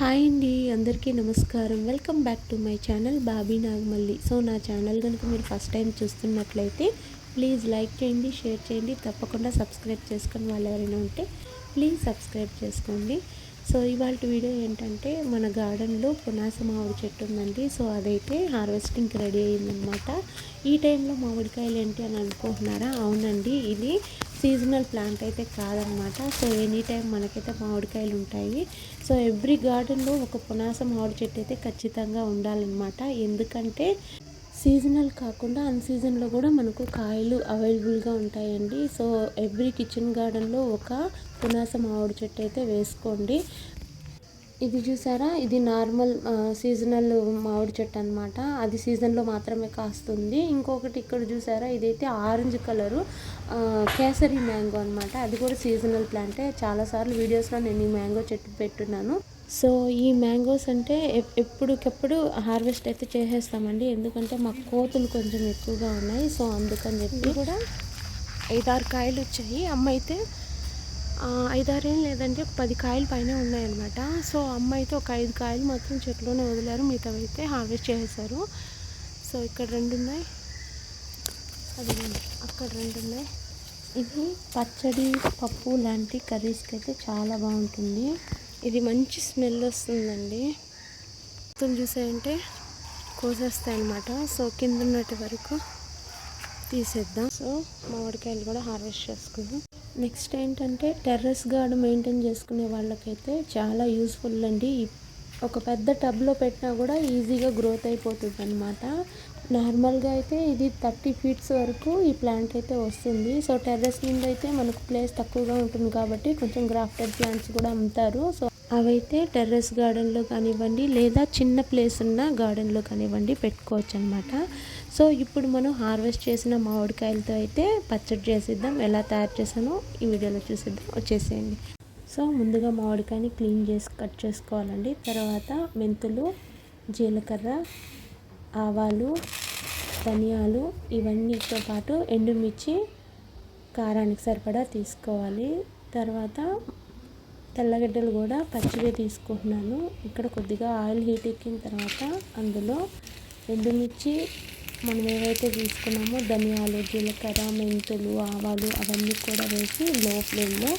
Hi అండి అందరికీ నమస్కారం. Welcome back to my channel Bobby Nagamalli. So నా ఛానల్ కనుక మీరు ఫస్ట్ టైం చూస్తున్నట్లయితే ప్లీజ్ లైక్ చేయండి షేర్ చేయండి తప్పకుండా సబ్స్క్రైబ్ చేసుకుని వాళ్ళు ఎవరైనా ఉంటే ప్లీజ్ సబ్స్క్రైబ్ చేసుకోండి. సో ఇవాళ వీడియో ఏంటంటే మన గార్డెన్లో పునాస మామిడి చెట్టు ఉందండి. సో అదైతే హార్వెస్టింగ్కి రెడీ అయిందనమాట ఈ టైంలో మామిడికాయలు ఏంటి అని అనుకుంటున్నారా? అవునండి ఇది సీజనల్ ప్లాంట్ అయితే కాదనమాట. సో ఎనీ టైం మనకైతే మామిడికాయలు ఉంటాయి. సో ఎవ్రీ గార్డెన్లో ఒక పునాస మామిడి చెట్టు అయితే ఖచ్చితంగా ఉండాలన్నమాట. ఎందుకంటే సీజనల్ కాకుండా అన్ సీజన్లో కూడా మనకు కాయలు అవైలబుల్గా ఉంటాయండి. సో ఎవ్రీ కిచెన్ గార్డెన్లో ఒక పునాస మామిడి చెట్టు అయితే వేసుకోండి. ఇది చూసారా? ఇది నార్మల్ సీజనల్ మామిడి చెట్టు అనమాట అది సీజన్లో మాత్రమే కాస్తుంది. ఇంకొకటి ఇక్కడ చూసారా? ఇదైతే ఆరెంజ్ కలరు కేసరి మ్యాంగో అనమాట అది కూడా సీజనల్ ప్లాంటే. చాలాసార్లు వీడియోస్లో నేను ఈ మ్యాంగో చెట్టు పెట్టున్నాను సో ఈ మ్యాంగోస్ అంటే ఎప్పటికప్పుడు హార్వెస్ట్ అయితే చేసేస్తామండి. ఎందుకంటే మా కోతులు కొంచెం ఎక్కువగా ఉన్నాయి. సో అందుకని చెప్పి కూడా ఐదారు కాయలు వచ్చాయి. అమ్మ అయితే ఐదారు ఏం లేదంటే ఒక పది కాయలు పైన ఉన్నాయన్నమాట. సో అమ్మ అయితే ఒక ఐదు కాయలు మాత్రం చెట్లోనే వదిలారు మిగతా అయితే హార్వెస్ట్ చేసేసారు. సో ఇక్కడ రెండు ఉన్నాయి అది అక్కడ రెండు ఉన్నాయి ఇది పచ్చడి పప్పు లాంటి కర్రీస్కి అయితే చాలా బాగుంటుంది. ఇది మంచి స్మెల్ వస్తుందండి. మొత్తం చూసాయంటే కోసేస్తాయి అనమాట సో కింద ఉన్నట్టు వరకు తీసేద్దాం. సో మామిడికాయలు కూడా హార్వెస్ట్ చేసుకుందాం. నెక్స్ట్ ఏంటంటే టెర్రస్ గార్డ్ మెయింటైన్ చేసుకునే వాళ్ళకైతే చాలా యూస్ఫుల్ అండి. ఒక పెద్ద టబ్లో పెట్టినా కూడా ఈజీగా గ్రోత్ అయిపోతుంది అనమాట నార్మల్గా అయితే ఇది థర్టీ ఫీట్స్ వరకు ఈ ప్లాంట్ అయితే వస్తుంది. సో టెర్రస్ మీద అయితే మనకు ప్లేస్ తక్కువగా ఉంటుంది కాబట్టి కొంచెం గ్రాఫ్టెడ్ ప్లాంట్స్ కూడా అమ్ముతారు. సో అవైతే టెర్రస్ గార్డెన్లో కానివ్వండి లేదా చిన్న ప్లేస్ ఉన్న గార్డెన్లో కానివ్వండి పెట్టుకోవచ్చు అనమాట సో ఇప్పుడు మనం హార్వెస్ట్ చేసిన మామిడికాయలతో అయితే పచ్చడి చేసిద్దాం. ఎలా తయారు చేసానో ఈ వీడియోలో చూసిద్దాం. వచ్చేసేయండి. సో ముందుగా మామిడికాయని క్లీన్ చేసి కట్ చేసుకోవాలండి. తర్వాత మెంతులు జీలకర్ర ఆవాలు ధనియాలు ఇవన్నీతో పాటు ఎండుమిర్చి కారానికి సరిపడా తీసుకోవాలి. తర్వాత తెల్లగడ్డలు కూడా పచ్చివే తీసుకుంటున్నాను. ఇక్కడ కొద్దిగా ఆయిల్ హీట్ ఎక్కిన తర్వాత అందులో ఎండుమిర్చి మనం ఏవైతే తీసుకున్నామో ధనియాలు జీలకర్ర మెంతులు ఆవాలు అవన్నీ కూడా వేసి లో ఫ్లేమ్లో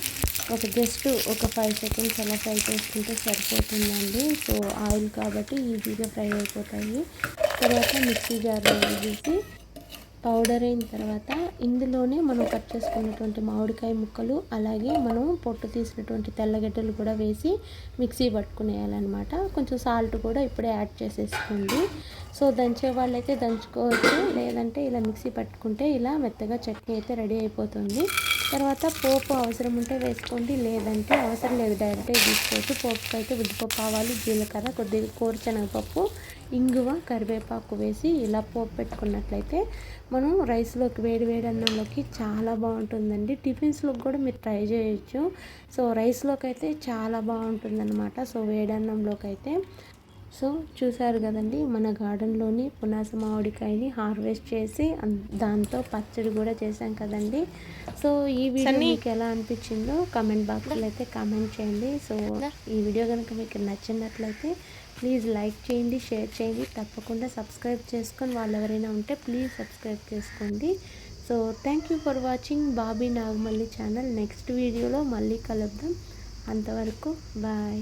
ఒక జస్ట్ ఒక ఫైవ్ సెకండ్స్ అలా ఫ్రై చేసుకుంటే సరిపోతుందండి. సో ఆయిల్ కాబట్టి ఈజీగా ఫ్రై అయిపోతాయి. తర్వాత మిక్సీ జార్లో వేసి పౌడర్ అయిన తర్వాత ఇందులోనే మనం కట్ చేసుకున్నటువంటి మామిడికాయ ముక్కలు అలాగే మనం పొట్టు తీసినటువంటి తెల్లగడ్డలు కూడా వేసి మిక్సీ పట్టుకునేయాలన్నమాట. కొంచెం సాల్ట్ కూడా ఇప్పుడే యాడ్ చేసేసుకోండి. సో దంచే వాళ్ళైతే దంచుకోవచ్చు లేదంటే ఇలా మిక్సీ పట్టుకుంటే ఇలా మెత్తగా చట్నీ అయితే రెడీ అయిపోతుంది. తర్వాత పోపు అవసరం ఉంటే వేసుకోండి లేదంటే అవసరం లేదు. డైరెక్ట్గా తీసుకోవచ్చు. పోపుకి అయితే ఉద్దిపప్పు ఆవాలు జీలకర్ర కొద్దిగా కోరుచనగపప్పు ఇంగువ కరివేపాకు వేసి ఇలా పోపు పెట్టుకున్నట్లయితే మనం రైస్లోకి వేడి వేడి అన్నంలోకి చాలా బాగుంటుందండి. టిఫిన్స్లోకి కూడా మీరు ట్రై చేయొచ్చు. సో రైస్లోకి అయితే చాలా బాగుంటుందన్నమాట. సో వేడి అన్నంలోకి అయితే సో చూసారు కదండి మన గార్డెన్లోని పునాస మామిడికాయని హార్వెస్ట్ చేసి దాంతో పచ్చడి కూడా చేశాం కదండి. సో ఈ వీడియో మీకు ఎలా అనిపించిందో కమెంట్ బాక్స్లో అయితే కామెంట్ చేయండి. సో ఈ వీడియో కనుక మీకు నచ్చినట్లయితే ప్లీజ్ లైక్ చేయండి షేర్ చేయండి. తప్పకుండా సబ్స్క్రైబ్ చేసుకొని వాళ్ళు ఎవరైనా ఉంటే ప్లీజ్ సబ్స్క్రైబ్ చేసుకోండి. So thank you for watching Bobby Nagamalli channel. Next వీడియోలో మళ్ళీ కలుద్దాం. అంతవరకు బాయ్.